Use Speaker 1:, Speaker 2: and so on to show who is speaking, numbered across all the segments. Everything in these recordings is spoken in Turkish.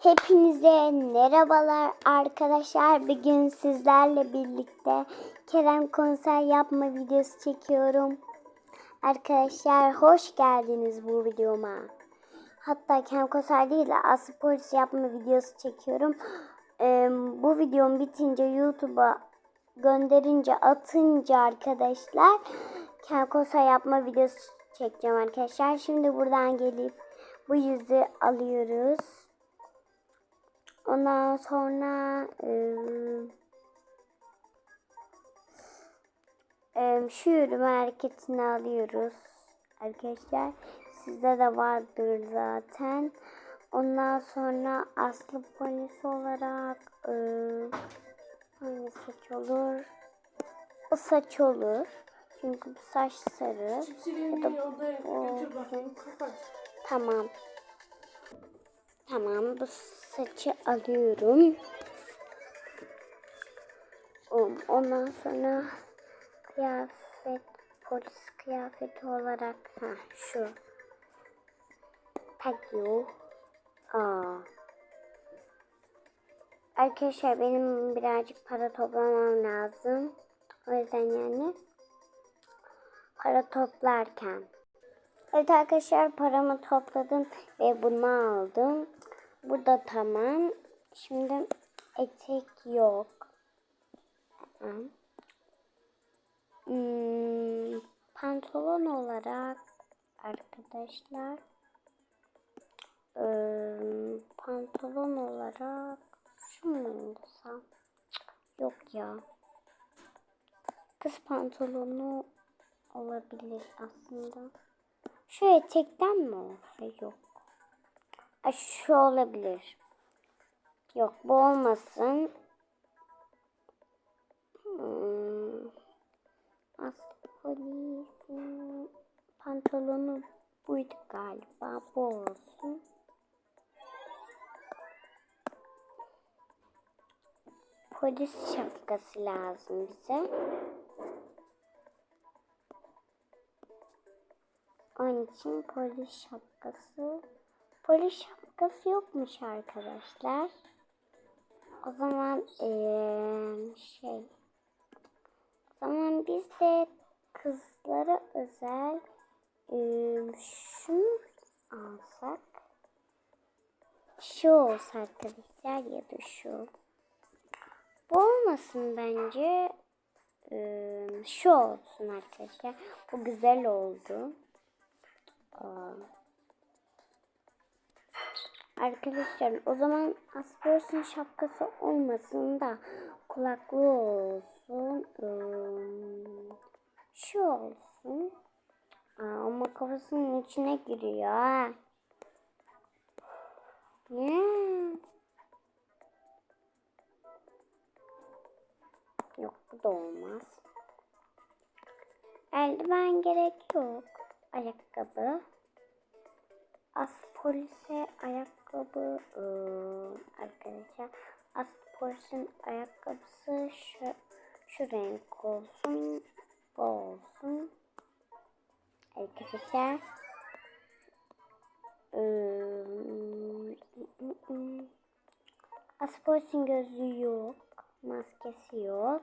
Speaker 1: Hepinize merhabalar arkadaşlar. Bugün sizlerle birlikte Kerem konser yapma videosu çekiyorum. Arkadaşlar hoş geldiniz bu videoma. Hatta Kerem konser değil de Aslı Polis yapma videosu çekiyorum. Ee, bu videom bitince YouTube'a gönderince atınca arkadaşlar Kerem konser yapma videosu çekeceğim arkadaşlar. Şimdi buradan gelip bu yüzü alıyoruz. Ondan sonra ıı, şu yürüme hareketini alıyoruz arkadaşlar. Sizde de vardır zaten. Ondan sonra aslı polis olarak ıı, hangi saç olur? Bu saç olur. Çünkü bu saç sarı.
Speaker 2: Çiçeğini odaya götür bakayım. Kapat.
Speaker 1: Tamam. Tamam bu saçı alıyorum. Um, Ondan sonra kıyafet polis kıyafeti olarak ha şu takıyor. Aa. Arkadaşlar benim birazcık para toplamam lazım. O yüzden yani para toplarken Evet arkadaşlar paramı topladım ve bunu aldım. Bu da tamam. Şimdi etek yok. Hmm, pantolon olarak arkadaşlar ıı, pantolon olarak şu mu indirsem? Yok ya. Kız pantolonu olabilir aslında. Şu etekten mi olsa yok. Şu olabilir. Yok bu olmasın. Hmm. Aslı polisin pantolonu buydu galiba. Bu olsun. Polis şapkası lazım bize. Onun için polis şapkası. Polis şapkası yokmuş arkadaşlar. O zaman eee, şey. O zaman biz de kızlara özel eee, şunu alsak. Şu olsa arkadaşlar ya da şu. Bu olmasın bence. Eee, şu olsun arkadaşlar. Bu güzel oldu. Aa. Arkadaşlar o zaman Asperos'un şapkası olmasın da kulaklığı olsun. Ee, şu olsun. Aa, ama kafasının içine giriyor? Yok bu da olmaz. Eldiven gerek yok. Ayakkabı. As polise ayakkabı ıı, arkadaşlar. As polisin ayakkabısı şu, şu renk olsun. Bu olsun. Arkadaşlar. Iı, As polisin gözlüğü yok. Maskesi yok.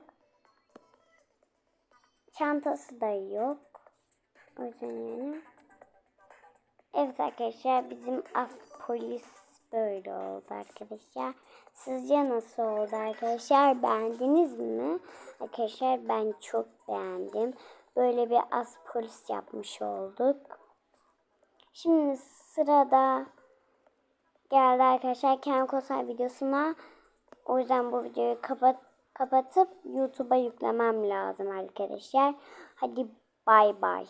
Speaker 1: Çantası da yok. O yüzden yani. Evet arkadaşlar bizim af polis böyle oldu arkadaşlar. Sizce nasıl oldu arkadaşlar? Beğendiniz mi? Arkadaşlar ben çok beğendim. Böyle bir as polis yapmış olduk. Şimdi sırada geldi arkadaşlar Ken Kosay videosuna. O yüzden bu videoyu kapat kapatıp YouTube'a yüklemem lazım arkadaşlar. Hadi bay bay.